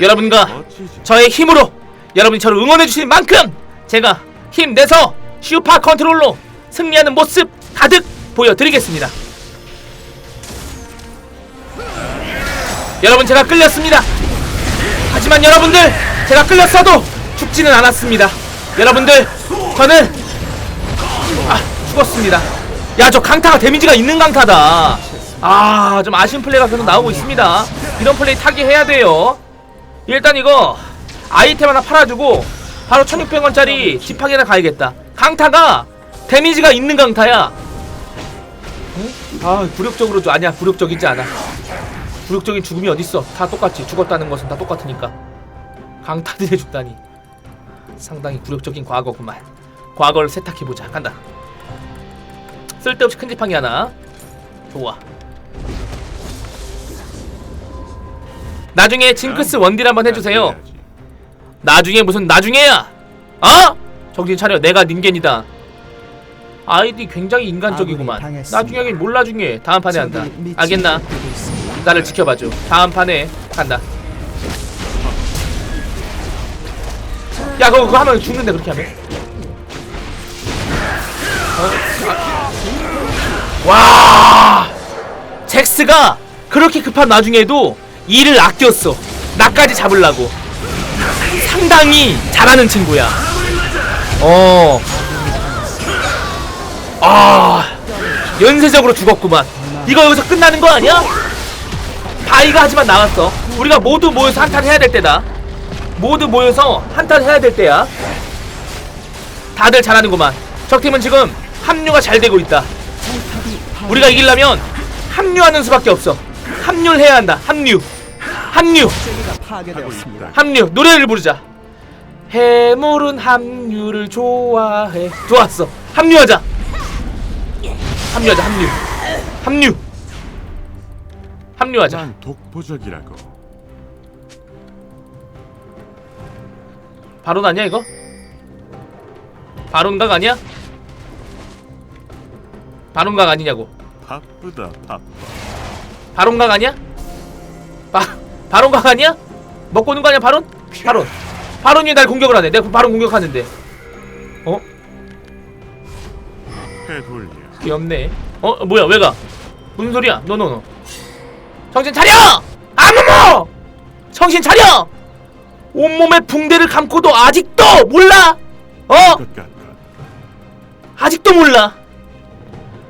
여러분과? 저의 힘으로 여러분이 저를 응원해 주신 만큼 제가 힘내서 슈퍼 컨트롤로 승리하는 모습 가득 보여드리겠습니다. 여러분 제가 끌렸습니다. 하지만 여러분들 제가 끌렸어도 죽지는 않았습니다. 여러분들 저는 아 죽었습니다. 야 저 강타가 데미지가 있는 강타다. 아 좀 아쉬운 플레이가 계속 나오고 있습니다. 이런 플레이 타기 해야 돼요. 일단 이거 아이템 하나 팔아주고 바로 1600원짜리 집하기나 가야겠다. 강타가 데미지가 있는 강타야. 응? 아 굴욕적으로 좀 아니야 굴욕적이지 않아. 굴욕적인 죽음이 어딨어? 다 똑같지. 죽었다는 것은 다 똑같으니까. 강타들해 죽다니. 상당히 굴욕적인 과거구만. 과거를 세탁해보자. 간다. 쓸데없이 큰 지팡이 하나. 좋아 나중에 징크스 원딜 한번 해주세요 해야지. 나중에 무슨 나중에야? 어? 정신 차려 내가 닌겐이다 아이디 굉장히 인간적이구만. 나중에 하긴 뭘 나중에 다음 판에 한다 알겠나? 나를 지켜봐줘 다음 판에 간다 야 그거 그거 하면 죽는데 그렇게 하면 어? 와 잭스가 그렇게 급한 와중에도 일을 아꼈어 나까지 잡으려고. 상당히 잘하는 친구야. 어. 아 연쇄적으로 죽었구만. 이거 여기서 끝나는 거 아니야? 바이가 하지만 나왔어. 우리가 모두 모여서 한탄 해야 될 때다. 모두 모여서 한탄 해야 될 때야. 다들 잘하는구만. 적팀은 지금 합류가 잘 되고 있다. 우리가 이기려면 합류하는 수밖에 없어. 합류를 해야 한다. 합류 합류. 합류 노래를 부르자 해물은 합류를 좋아해 좋았어 합류하자 합류하자 합류 합류 합류하자 난 독보적이라고. 바론 아니야 이거? 바론각 아니야? 바론각 아니냐고 바쁘다 바빠. 바론각 아니야? 바 바론각 아니야? 먹고 오는 거 아니야 바론? 바론 바론이 날 공격을 하네 내가 바론 공격하는데 어? 귀엽네. 어 뭐야 왜가? 무슨 소리야? 노노노. 정신 차려! 아무모! 정신 차려! 온몸에 붕대를 감고도 아직도 몰라? 어? 것 같다. 아직도 몰라.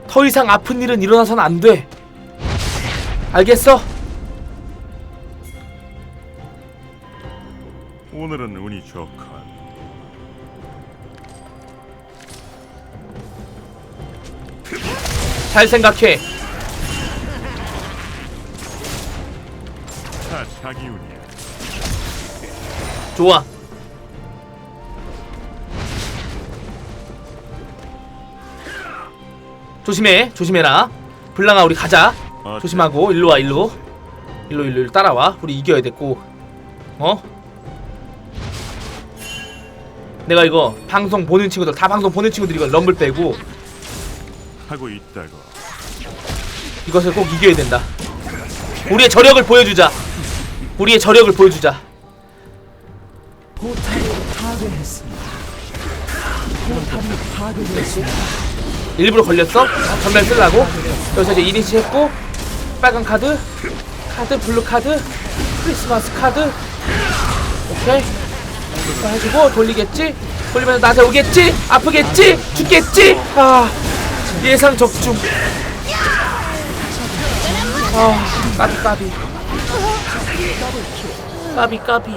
더 이상 아픈 일은 일어나선 안 돼. 알겠어? 오늘은 운이 좋군. 잘 생각해. 다 자기 운이야. 좋아. 조심해, 조심해라. 블랑아, 우리 가자. 조심하고 일로 와, 일로. 일로, 일로, 일로 따라와. 우리 이겨야 됐고. 어? 내가 이거 방송 보는 친구들 다 방송 보는 친구들 이거 럼블 빼고 하고 있다고. 이것을 꼭 이겨야 된다. 우리의 저력을 보여주자. 우리의 저력을 보여주자. 포탑을 파괴했습니다. 포탑이 파괴되었습니다. 일부러 걸렸어? 전멸 쓰려고? 여기서 이제 1인치 했고 빨간 카드 카드 블루 카드 크리스마스 카드 오케이 이거 해주고 돌리겠지? 돌리면 나한테 오겠지? 아프겠지? 죽겠지? 아 예상 적중 아 까비 까비 까비 까비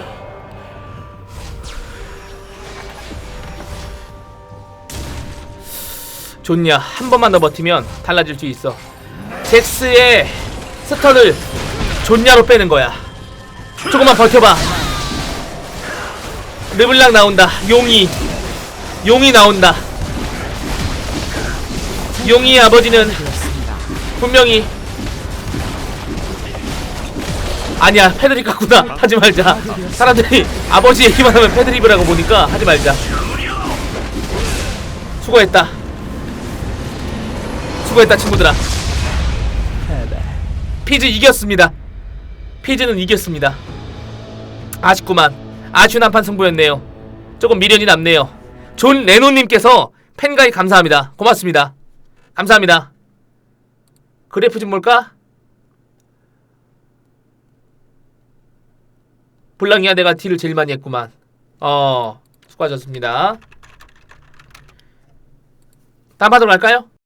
좋냐 한 번만 더 버티면 달라질 수 있어 잭스의 스턴을 좋냐로 빼는 거야 조금만 버텨봐 르블랑 나온다. 용이. 용이 나온다. 용이의 아버지는 분명히 아니야 패드립 같구나. 하지 말자. 사람들이 아버지 얘기만 하면 패드립이라고 보니까 하지 말자. 수고했다. 수고했다 친구들아. 피즈 이겼습니다. 피즈는 이겼습니다. 아쉽구만. 아쉬운 한판 승부였네요. 조금 미련이 남네요. 존 레노님께서 팬가입 감사합니다. 고맙습니다. 감사합니다. 그래프 좀 볼까? 블랑이야 내가 딜을 제일 많이 했구만. 어 수고하셨습니다. 다음 파도로 갈까요?